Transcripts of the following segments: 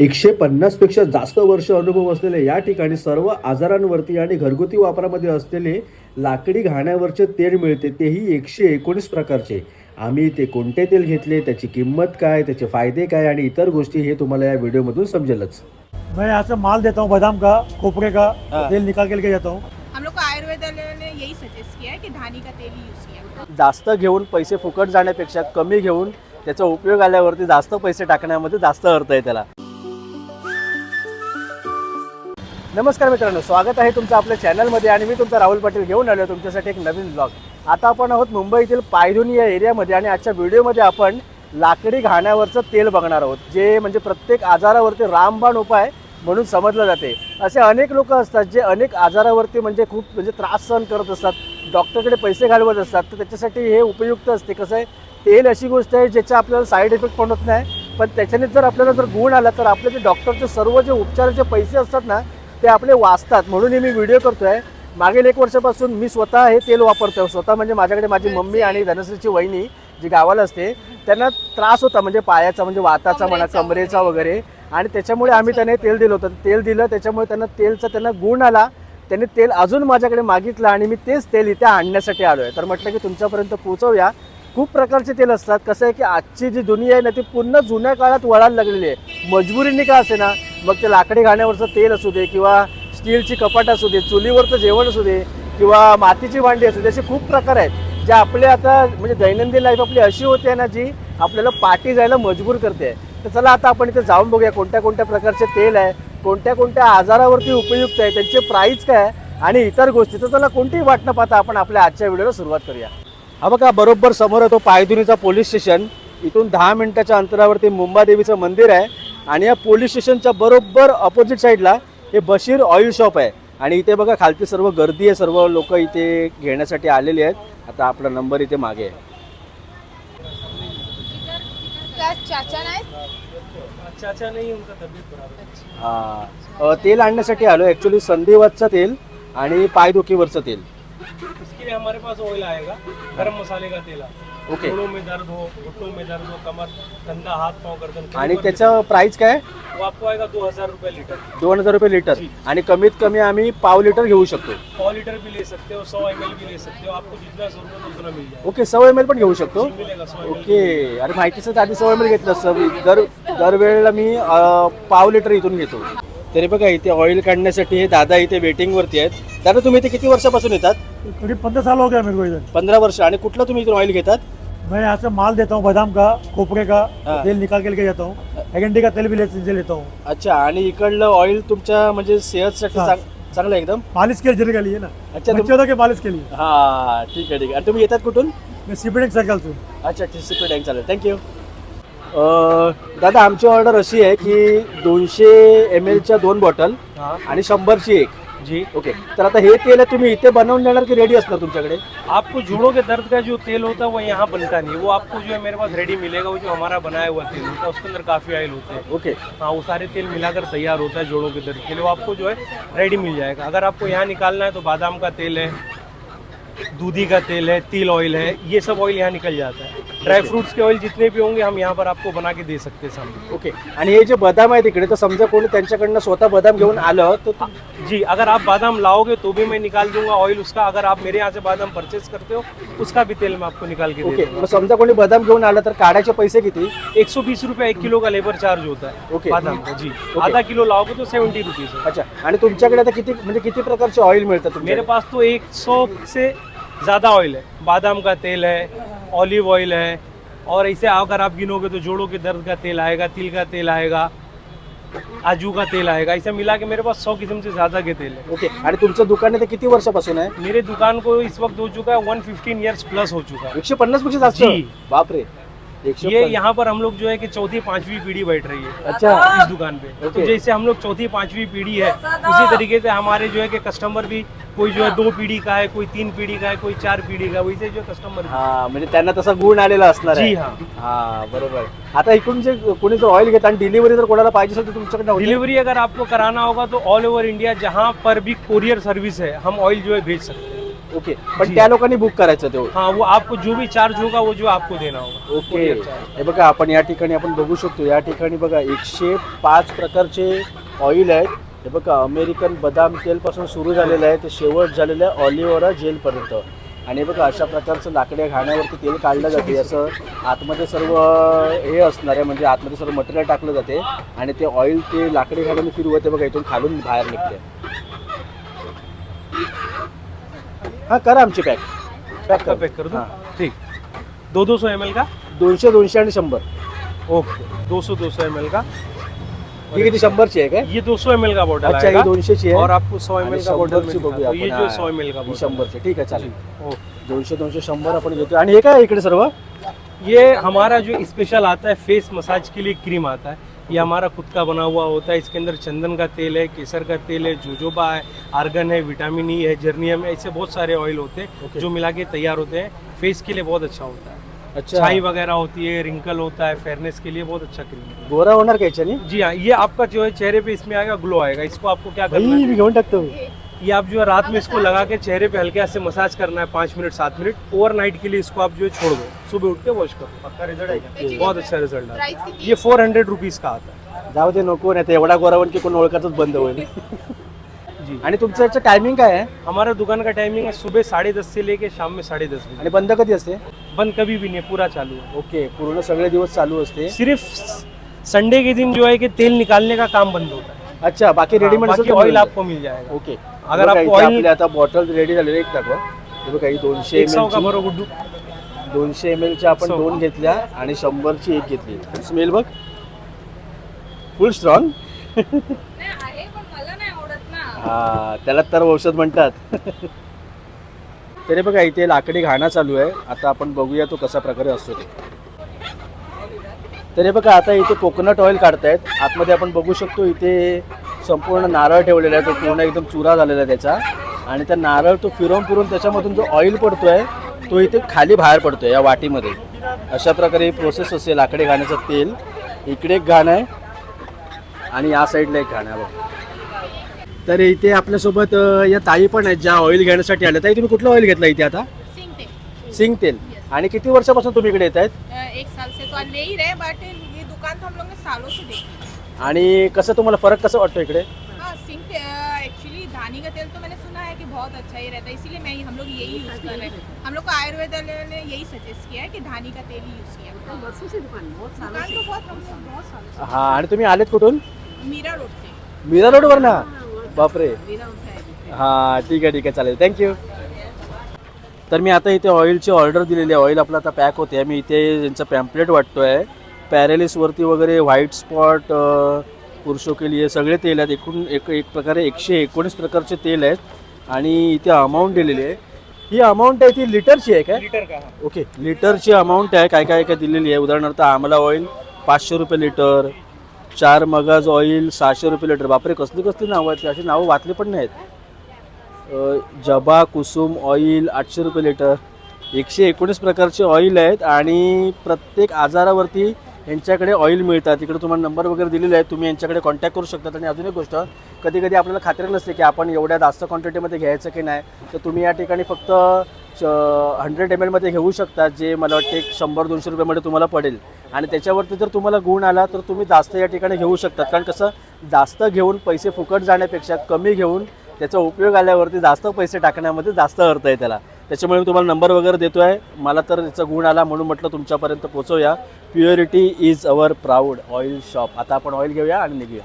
एकशे पन्नासपेक्षा जास्त वर्ष अनुभव असलेले या ठिकाणी सर्व आजारांवरती आणि घरगुती वापरामध्ये असलेले लाकडी घाण्यावरचे तेल मिळते तेही एकशे एकोणीस प्रकारचे. आम्ही ते कोणते तेल घेतले त्याची किंमत काय त्याचे फायदे काय आणि इतर गोष्टी हे तुम्हाला या व्हिडिओमधून समजेलच. मैं यहाँ से माल देता हूँ बादाम का खोपरे का। तेल निकाल के लेके जाता हूँ। हम लोग को आयुर्वेद वाले ने यही सजेस्ट किया है कि धानी का तेल ही यूज़ किया जास्त घेऊन पैसे फुकट जाण्यापेक्षा कमी घेऊन त्याचा उपयोग आल्यावरती जास्त पैसे टाकण्यामध्ये जास्त अर्थ आहे त्याला. नमस्कार मित्रांनो स्वागत आहे तुमचं आपल्या चॅनलमध्ये आणि मी तुमचा राहुल पाटील घेऊन आलो तुमच्यासाठी एक नवीन ब्लॉग आता आपण आहोत मुंबईतील पायधुनी या एरियामध्ये आणि आजच्या व्हिडिओमध्ये आपण लाकडी घाण्यावरचं तेल बघणार आहोत जे म्हणजे प्रत्येक आजारावरती रामबाण उपाय म्हणून समजलं जाते. असे अनेक लोक असतात जे अनेक आजारावरती म्हणजे खूप म्हणजे त्रास सहन करत असतात डॉक्टरकडे पैसे घालवत असतात तर त्याच्यासाठी हे उपयुक्त असते. कसं आहे तेल अशी गोष्ट आहे ज्याचा आपल्याला साईड इफेक्ट पण होत नाही पण त्याच्याने जर आपल्याला जर गुण आला तर आपले जे डॉक्टरचे सर्व जे उपचाराचे पैसे असतात ना ते आपले वाचतात. म्हणून हे मी व्हिडिओ करतोय. मागील एक वर्षापासून मी स्वतः हे तेल वापरतोय. स्वतः म्हणजे माझ्याकडे माझी मम्मी आणि धनश्रीची वहिनी जी गावाला असते त्यांना त्रास होता म्हणजे पायाचा म्हणजे वाताचा म्हणा कमरेचा वगैरे. आणि त्याच्यामुळे आम्ही त्यांना हे तेल दिलं होतं. तेल दिलं त्याच्यामुळे त्यांना तेलचा त्यांना गुण आला. त्यांनी तेल अजून माझ्याकडे मागितलं आणि मी तेच तेल इथे आणण्यासाठी आलो आहे तर म्हटलं की तुमच्यापर्यंत पोहोचवूया. खूप प्रकारचे तेल असतात. कसं आहे की आजची जी दुनिया आहे ना ती पूर्ण जुन्या काळात वळायला लागलेली आहे. मजबुरीने का असे ना मग ते लाकडी घाण्यावरचं तेल असू दे किंवा स्टीलची कपाट असू दे चुलीवरचं जेवण असू दे किंवा मातीची भांडी असू दे असे खूप प्रकार आहेत. जे आपले आता म्हणजे दैनंदिन लाईफ आपली अशी होते ना जी आपल्याला पाठी जायला मजबूर करते. तर चला आता आपण इथे जाऊन बघूया कोणत्या कोणत्या प्रकारचे तेल आहे कोणत्या कोणत्या आजारावरती उपयुक्त आहे त्यांचे प्राईस काय आहे आणि इतर गोष्टी. तर चला कोणतीही वाट न पाहता आपण आपल्या आजच्या व्हिडिओला सुरुवात करूया. हा बघा बरोबर समोर आहे तो पायधुनीचा पोलीस स्टेशन. इथून दहा मिनिटाच्या अंतरावरती मुंबादेवीचं मंदिर आहे. आणि या पोलीस स्टेशनच्या बरोबर ऑपोजिट साईडला हे बशीर ऑइल शॉप आहे. आणि इथे बघा खालती सर्व गर्दी आहे. सर्व लोक इथे घेण्यासाठी आलेले आहेत. आता आपला नंबर इथे मागे आहे. क्या चाचा नाही चाचा नहीं उनका तबीयत खराब हा. अ, तेल आणण्यासाठी आलो ॲक्च्युली संधिवातचं तेल आणि पायदुखीवरचं तेल. इसके लिए हमारे पास ऑयल आएगा गरम मसाले का तेल ओके जोड़ों में दर्द हो घुटनों में दर्द हो कमर कंधा हाथ पाँव गर्दन आणि त्याचं प्राइस काय दर्द, वो आपको आएगा दो हजार रुपये लीटर। दोन हजार रुपये लिटर. आणि कमीत कमी आम्ही पाव लिटर घेऊ शकतो. सौ लीटर भी ले सकते हो सौ एम भी ले सकते हो आपको जितना जरूरत हो उतना मिल जाएगा। ओके सौ एम एल पण घेऊ शकतो. मिलेगा सौ ओके अरे माहितीच आधी सौ एम एल घेतलं असतं दर दरवेळेला मी अ, पाव लिटर इथून घेतो. तरी बघा इथे ऑइल काढण्यासाठी हे दादा इथे वेटिंगवरती आहेत. दादा तुम्ही इथे किती वर्षापासून येतात? करीब पंद्रह साल हो गया मेरे को इधर. पंधरा वर्ष. आणि कुठलं तुम्ही इथून ऑइल घेतात? मैं यहाँ से माल देता हूँ बादाम का खोपरे का हाँ। तेल निकाल के लेके जाता हूँ. एगेंडी का तेल भी ले ले लेता हूँ. अच्छा आणि इकडलं ऑइल तुमच्या म्हणजे सेहतसाठी हा. चांग- चांगलं आहे एकदम? मालिश के जरिए के लिए ना. अच्छा तुम बच्चों के मालिश के लिए. हा ठीक आहे ठीक आहे. आणि तुम्ही येतात कुठून? मैं सीपीडेंग सर्कल से हूँ. अच्छा टी सी पी टँक चालेल थँक्यू दादा आमची ऑर्डर अशी आहे की दोनशे एम एलच्या दोन बॉटल हाँ. आणि शंभरची एक. जी. ओके. तर आता हे तेल आहे तुम्ही इथे बनवून देणार की रेडी असणार तुमच्याकडे? आपको जोड़ों के दर्द का जो तेल होता है वो यहाँ बनता नहीं वो आपको जो है मेरे पास रेडी मिलेगा वो जो हमारा बनाया हुआ तेल होता है उसके अंदर काफ़ी ऑयल होते हैं। ओके. हाँ वो सारे तेल मिलाकर तैयार होता है जोड़ों के दर्द के लिए। वो आपको जो है रेडी मिल जाएगा। अगर आपको यहाँ निकालना है तो बादाम का तेल है दूधी का तेल है तिल ऑयल है ये सब ऑयल यहाँ निकल जाता है। ड्राई फ्रूट्स के ऑयल जितने भी होंगे हम यहाँ पर आपको बना के दे सकते हैं सामने। ओके आणि हे जे बदाम आहे तिकडे तर समजा कोणी त्यांच्याकडनं स्वतः बदाम घेऊन आलं तर जी अगर आप बादाम लाओगे तो भी मैं निकाल दूंगा ऑयल उसका अगर आप मेरे यहाँ से बादाम परचेज करते हो उसका भी तेल मैं आपको निकाल के दे ओके दूंगा। मग समजा कोणी बदाम घेऊन आलं तर काढायचे पैसे किती? एक सौ बीस रुपये एक किलो का लेबर चार्ज होता है ओके. बादाम का जी. आधा किलो लाओगे तो सेवेंटी रुपीज़ है अच्छा आणि तुमच्याकडे आता किती म्हणजे किती प्रकारचे ऑइल मिळतात मेरे पास तो एक सौ से ज़्यादा ऑयल है बादाम का तेल है ऑलिव ऑयल है और ऐसे अगर आप गिनोगे तो जोड़ों के दर्द का तेल आएगा तिल का तेल आएगा आजू का तेल आएगा ऐसे मिला के मेरे पास सौ किस्म से ज़्यादा के तेल है. ओके. आणि तुमचं दुकान आहे ते किती वर्षापासून आहे? मेरे दुकान को इस वक्त हो चुका है वन फिफ्टीन ईयर्स प्लस हो चुका है. एकशे पन्नासपेक्षा जास्त? जी. बापरे. एकशे ये पन्नास. यहाँ पर हम लोग जो है कि चौथी पांचवी पीढ़ी बैठ रही है अच्छा. इस दुकान पे। ओके। तो जैसे हम लोग चौथी पांचवी पीढ़ी है उसी तरीके से हमारे जो है कि कस्टमर भी कोई जो है दो पीढ़ी का है कोई तीन पीढ़ी का है कोई चार पीढ़ी का वैसे जो कस्टमर हा। म्हणजे त्यांना तसा गुण आलेला असणार आहे. जी हाँ। हा बरोबर. आता इकडून जे कोणी जर ऑइल घेत आणि डिलिव्हरी जर कोणाला पाहिजे असेल तर तुमच्याकडे होते? डिलीवरी अगर आपको कराना होगा तो ऑल ओवर इंडिया जहाँ पर भी कोरियर सर्विस है हम ऑयल जो है भेज सकते हैं। ओके पण त्या लोकांनी बुक करायचं ते हाँ वो आपको जो भी चार्ज होगा वो जो आपको देना होगा। ओके हे बघा आपण या ठिकाणी आपण बघू शकतो या ठिकाणी बघा एकशे पाच प्रकारचे ऑइल आहेत. हे बघा अमेरिकन बदाम तेलपासून सुरू झालेलं आहे ते शेवट झालेलं आहे ऑलिव्हरा जेलपर्यंत. आणि हे बघा अशा प्रकारचं लाकड्या घाण्यावरती तेल काढलं जाते. असं आतमध्ये सर्व हे असणार आहे म्हणजे आतमध्ये सर्व मटेरियल टाकलं जाते. आणि ते ऑइल ते लाकडी घाण्याने फिरवते बघा इथून खालून बाहेर निघते. हां करा आमची पॅक पॅक का पैक कर हाँ। ठीक. दो दो सौ एम का? दोनशे दोनशे आणि शंभर. ओके. दो सौ दो सौ एम का? ही किती शंभरची आहे काय ये 200 ml का बॉटल अच्छा ही आएगा। दोनशेची आहे और आपको 100 आणि ml का बॉटल बघूया तो ये जो हा. 100 ml का ही। बॉटल शंभरची ठीक आहे चालेल ओके दोनशे दोनशे शंभर आपण घेतो आणि हे काय इकडे सर्व? ये हमारा जो स्पेशल आता है फेस मसाज के लिए क्रीम आता है। ये हमारा खुद का बना हुआ होता है। इसके अंदर चंदन का तेल है केसर का तेल है जोजोबा है आर्गन है विटामिन ई है जर्नियम है ऐसे बहुत सारे ऑयल होते हैं Okay. जो मिला के तैयार होते हैं। फेस के लिए बहुत अच्छा होता है। अच्छा। छाई वगैरह होती है रिंकल होता है फेयरनेस के लिए बहुत अच्छा क्रीम है। गोरा होणार का याच्यानी जी हाँ ये आपका जो है चेहरे पे इसमें आएगा ग्लो आएगा। इसको आपको क्या करना है? ये आप जो है रात में इसको लगा के चेहरे पे हल्के से मसाज करना है पाँच मिनट सात मिनट। ओवरनाइट के लिए इसको आप जो है छोड़ दो। सुबह उठ के वॉश करो। पक्का रिज़ल्ट आएगा। बहुत अच्छा रिज़ल्ट आता है ये फोर हंड्रेड रुपीज़ का आता है। जाऊ दे नको नाही तर एवढा गोरावन की कोण ओळखतच बंद होईल जी। आणि तुमचं याचं टायमिंग काय आहे? हमारा दुकान का टाइमिंग है सुबह साढ़े दस से लेके शाम में साढ़े दस बजे। आणि बंद कधी असते? बंद कभी भी नहीं है पूरा चालू है। ओके पूर्ण सगळे दिवस चालू असते. सिर्फ संडे के दिन जो है कि तेल निकालने का काम बंद होता है। अच्छा बाकी रेडीमेड बाकी ऑयल आपको मिल जाएगा। ओके. अगर आपको आपले आता बॉटल रेडी झालेले एक दाखवा हे बघा ही दोनशे एक सौ का एम भरो गुड्डू? दोनशे एम एलच्या आपण सौ. दोन घेतल्या आणि शंभरची एक घेतली. स्मेल बघ. फुल स्ट्रॉंग नाही आहे पण मला नाही आवडत ना. हा त्याला तर औषध म्हणतात. तरी बघा इथे लाकडी घाणा चालू आहे. आता आपण बघूया तो कशा प्रकारे असतो ते. तरी बघा आता इथे कोकोनट ऑइल काढतायत. आतमध्ये आपण बघू शकतो इथे संपूर्ण नारळ ठेवलेला आहे. तो पूर्ण एकदम चुरा झालेला आहे त्याचा. आणि त्या नारळ तो फिरवून फिरून त्याच्यामधून जो ऑइल आहे तो इथे खाली बाहेर पडतो या वाटीमध्ये. अशा प्रकारे ही प्रोसेस असते लाकडी घाण्याचं तेल. इकडे एक घाण आहे. आणि या साईडला एक घाण आहे बघा. तर इथे आपल्यासोबत अ, या ताई पण आहेत ज्या ऑइल घेण्यासाठी आल्या. ताई तुम्ही कुठलं ऑइल घेतलं इथे आता? सिंग तेल. सिंग तेल. आणि किती वर्षापासून तुम्ही इकडे येत आहेत एक साल से तो ले ही रहे बट ये दुकान तो हम लोग ने सालों से देखी है आणि कसं तुम्हाला फरक कसं वाटतो इकडे? हाँ सिंग एक्चुअली धानी का तेल तो मैंने सुना है कि बहुत अच्छा ही रहता है इसीलिए मैं हम लोग यही यूज़ कर रहे हैं। हम लोग को आयुर्वेद वाले ने यही सजेस्ट किया है कि धानी का तेल ही यूज़ किया दुकान तो बहुत हम लोग बहुत सालों से। हा आणि तुम्ही आलेत कुठून? मीरा रोड से। मीरा रोडवर ना बापरे. हा ठीक आहे ठीक आहे चालेल. थँक्यू तर मी आता इथे ऑइलची ऑर्डर दिलेली आहे. ऑइल आपलं आता पॅक होते. मी इथे यांचं पॅम्पलेट वाटतोय. पॅरेलिसवरती वगैरे व्हाईट स्पॉट पुरुषो के लिए सगळे तेल आहेत. एकूण एक एक प्रकारे एकशे एकोणीस प्रकारचे तेल आहेत. आणि इथे अमाऊंट दिलेली आहे. ही अमाऊंट आहे ती लिटरची आहे काय? लीटर का। ओके. लिटरची अमाऊंट आहे. काय काय काय दिलेली आहे? उदाहरणार्थ आमला ऑइल पाचशे रुपये लिटर चार मगाज ऑइल सहाशे रुपये लिटर बापरे कसली कसली नावं आहेत अशी नावं वाचली पण नाहीत. जबा कुसुम ऑइल आठशे रुपये लिटर एकशे एकोणीस प्रकारचे ऑइल आहेत आणि प्रत्येक आजारावरती यांच्याकडे ऑइल मिळतात. तिकडे तुम्हाला नंबर वगैरे दिलेले आहेत. तुम्ही यांच्याकडे कॉन्टॅक्ट करू शकतात. आणि अजून एक गोष्ट कधी कधी आपल्याला खात्री नसते की आपण एवढ्या जास्त क्वांटिटीमध्ये घ्यायचं की नाही. तर तुम्ही या ठिकाणी फक्त हंड्रेड एम एलमध्ये घेऊ शकता जे मला वाटते एक शंभर दोनशे रुपयामध्ये तुम्हाला पडेल. आणि त्याच्यावरती जर तुम्हाला गुण आला तर तुम्ही जास्त या ठिकाणी घेऊ शकतात. कारण कसं जास्त घेऊन पैसे फुकट जाण्यापेक्षा कमी घेऊन त्याचा उपयोग आल्यावरती जास्त पैसे टाकण्यामध्ये जास्त अर्थ आहे त्याला. त्याच्यामुळे मी तुम्हाला नंबर वगैरे देतो आहे मला तर त्याचा गुण आला म्हणून म्हटलं तुमच्यापर्यंत पोचवूया purity is our proud oil shop आता आपण ऑइल घेऊया आणि निघूया.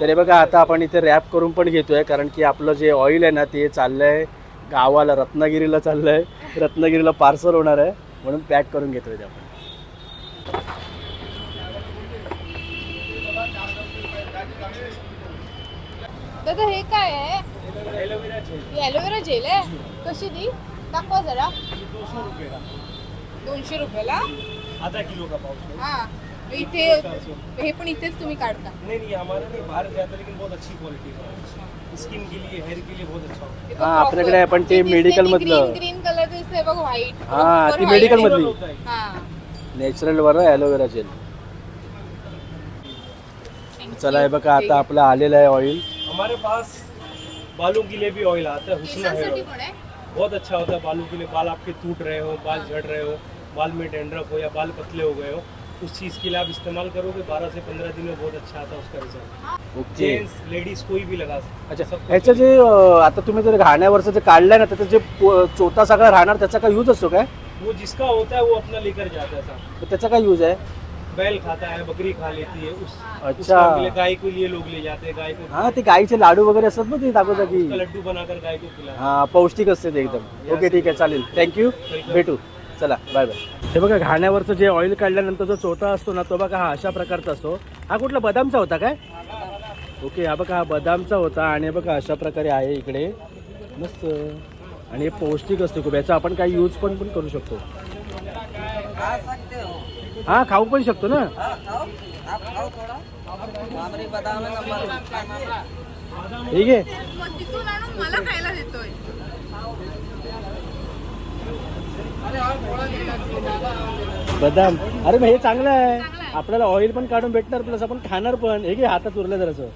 तर हे बघा आता आपण इथे रॅप करून पण घेतो आहे कारण की आपलं जे ऑइल आहे ना ते चाललं आहे गावाला रत्नागिरीला चाललं आहे रत्नागिरीला पार्सल होणार आहे. म्हणून पॅक करून घेतोय ते आपण. दादा हे काय आहे? ही ॲलोवेरा जेल आहे. कशी ती? दाखवा जरा. दोनशे रुपयाला. आधा किलो का हा. इथे हे पण इथेच तुम्ही काढता. नहीं नहीं हमारे नहीं बाहर जाता लेकिन बहुत अच्छी क्वालिटी है स्किन के लिए हेयर के लिए बहुत अच्छा होता हे. आपल्याकडे आहे, पण ते जी दिसते medical ती मधलं. ग्रीन ग्रीन कलर दिसते बघ व्हाईट हा, ती medical मधली. होता है. हा नॅचरलवर ॲलोवेरा जेल चला हे बघा आता आपलं आलेलं आहे ऑइल हमारे पास बालों के लिए भी ऑयल आता है हुस्ना हेयर ऑयल बहुत अच्छा होता है बालों के लिए बाल आपके टूट रहे हो बाल झड़ रहे हो बाल में डेंड्रफ हो या बाल पतले हो गए हो उस चीज़ के लिए आप इस्तेमाल करोगे। 12 से 15 दिन में बहुत अच्छा आता है उसका रिजल्ट ओके। जेंट्स लेडीज कोई भी लगा सकते अच्छा ह्याचं जे अं, आता तुम्ही जर घाण्यावरचं जे काढलंय ना त्याचं जे पो- चोथा सगळा राहणार त्याचा काय यूज असतो काय? वो जिसका होता है वो अपना लेकर जाता है तर त्याचा काय यूज आहे? बैल खाता है बकरी खा लेती है उस अच्छा। उस काम के लिए गाय के लिए लोग ले जाते हैं गाय को हा ते गाईचे लाडू वगैरे असतात ना ते जागोजागी उसका लड्डू बनाकर गाय को खिलाते हा। पौष्टिक असते ते एकदम. ओके ठीक आहे चालेल. थँक्यू भेटू. चला बाय बाय हे बघा घाण्यावरचं जे ऑइल काढल्यानंतर जो चोथा असतो ना तो बघा हा अशा प्रकारचा असतो. हा कुठला बदामचा होता काय? ओके हा बघा हा बदामचा होता आणि बघा अशा प्रकारे आहे इकडे. मस्त. आणि हे पौष्टिक असते खूप. याचा आपण काही यूज पण पण करू शकतो. हा खाऊ पण शकतो ना? ठीक आहे. बदाम. अरे मग हे चांगलं आहे. आपल्याला ऑइल पण काढून भेटणार प्लस आपण खाणार पण. हे घे हातात उरलं जरासं.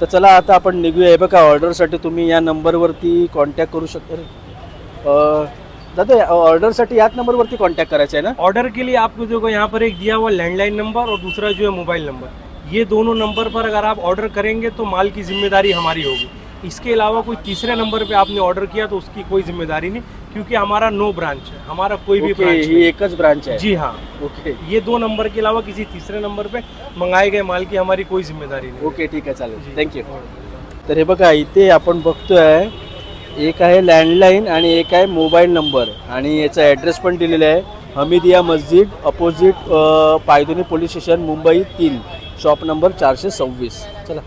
तर चला आता आपण निघूया. हे बघा ऑर्डरसाठी तुम्ही या नंबरवरती कॉन्टॅक्ट करू शकता दादा ऑर्डरसाठी याच नंबरवरती कॉन्टॅक्ट करायचं आहे ना? ऑर्डर के लिए आपको देखो यहाँ पर एक दिया हुआ लैंडलाइन नंबर और दूसरा जो है मोबाइल नंबर ये दोनों नंबर पर अगर आप ऑर्डर करेंगे तो माल की जिम्मेदारी हमारी होगी। इसके अलावा कोई तीसरे नंबर पे आपने ऑर्डर किया तो उसकी कोई जिम्मेदारी नहीं क्योंकि हमारा नो ब्रांच है हमारा कोई भी ब्रांच ही नहीं एकच ब्रांच आहे जी हाँ। ओके ये दो नंबर के अलावा किसी तीसरे नंबर पे मंगाए गए माल की हमारी कोई जिम्मेदारी नहीं ओके ठीक आहे चालेल। थँक्यू तर हे बघा इथे आपण बघतोय एक आहे लँडलाईन आणि एक आहे मोबाईल नंबर आणि याचा ॲड्रेस पण दिलेला आहे. Hamidia Masjid opposite Paydhuni police station Mumbai तीन. शॉप नंबर चारशे सव्वीस. चला.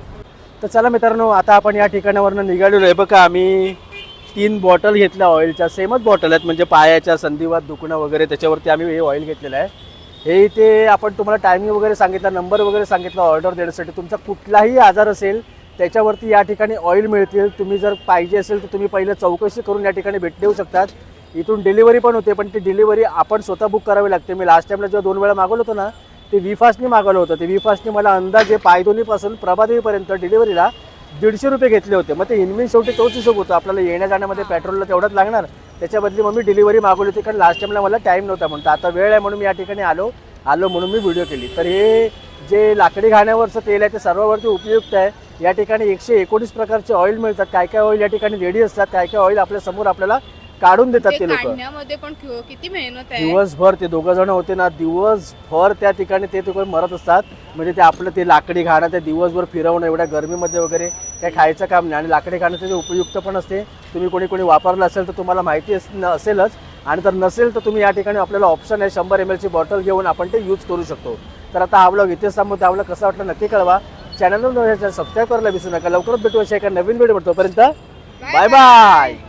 तर चला मित्रांनो आता आपण या ठिकाणावरनं निघालेलो आहे. बघा आम्ही तीन बॉटल घेतल्या ऑइलच्या सेमच बॉटल आहेत म्हणजे पायाच्या संधिवात दुखणं वगैरे त्याच्यावरती आम्ही हे ऑइल घेतलेलं आहे. हे इथे आपण तुम्हाला टायमिंग वगैरे सांगितला नंबर वगैरे सांगितला ऑर्डर देण्यासाठी. तुमचा कुठलाही आजार असेल त्याच्यावरती या ठिकाणी ऑइल मिळतील. तुम्ही जर पाहिजे असेल तर तुम्ही पहिलं चौकशी करून या ठिकाणी भेट देऊ शकतात. इथून डिलिव्हरी पण होते पण ती डिलिव्हरी आपण स्वतः बुक करावी लागते. मी लास्ट टाईमला जेव्हा दोन वेळा मागवलं होतं ना ते वी फास्टनी मागवलं होतं. ते वी फास्टनी मला अंदाजे पायदोनीपासून प्रभादेवीपर्यंत डिलिव्हरीला दीडशे रुपये घेतले होते. मग ते इनमिन शेवटी तोच हिशोब होतो. आपल्याला येण्या जाण्यामध्ये पेट्रोलला तेवढंच लागणार. त्याच्या बदली मग मी डिलिव्हरी मागवली होती. कारण लास्ट टाईमला मला टाईम नव्हता म्हणून. तर आता वेळ आहे म्हणून मी या ठिकाणी आलो. आलो म्हणून मी व्हिडिओ केली. तर हे जे लाकडी घाण्यावरचं तेल आहे ते सर्वांवरती उपयुक्त आहे. या ठिकाणी एकशे एकोणीस प्रकारचे ऑइल मिळतात. काय काय ऑइल या ठिकाणी रेडी असतात? काय काय ऑइल आपल्यासमोर आपल्याला काढून देतात ते लोक. काढण्यामध्ये पण कि- किती मेहनत आहे. दिवसभर ते दोघं जण होते ना दिवसभर त्या ठिकाणी ते तिकडे मरत असतात. म्हणजे ते आपलं ते लाकडी घाणं ते दिवसभर फिरवणं एवढ्या गरमीमध्ये वगैरे काही खायचं काम नाही. आणि लाकडी घाणं ते उपयुक्त पण असते. तुम्ही कोणी कोणी वापरलं असेल तर तुम्हाला माहिती अस- न- असेलच. आणि जर नसेल तर तुम्ही या ठिकाणी आपल्याला ऑप्शन आहे शंभर एम एलची बॉटल घेऊन आपण ते यूज करू शकतो. तर आता हा ब्लॉग इथेच थांबतो आपला कसं वाटलं नक्की कळवा. चॅनलवर सबस्क्राईब करायला विसरू नका. लवकरच भेटू अशा एका नवीन व्हिडिओ तोपर्यंत बाय बाय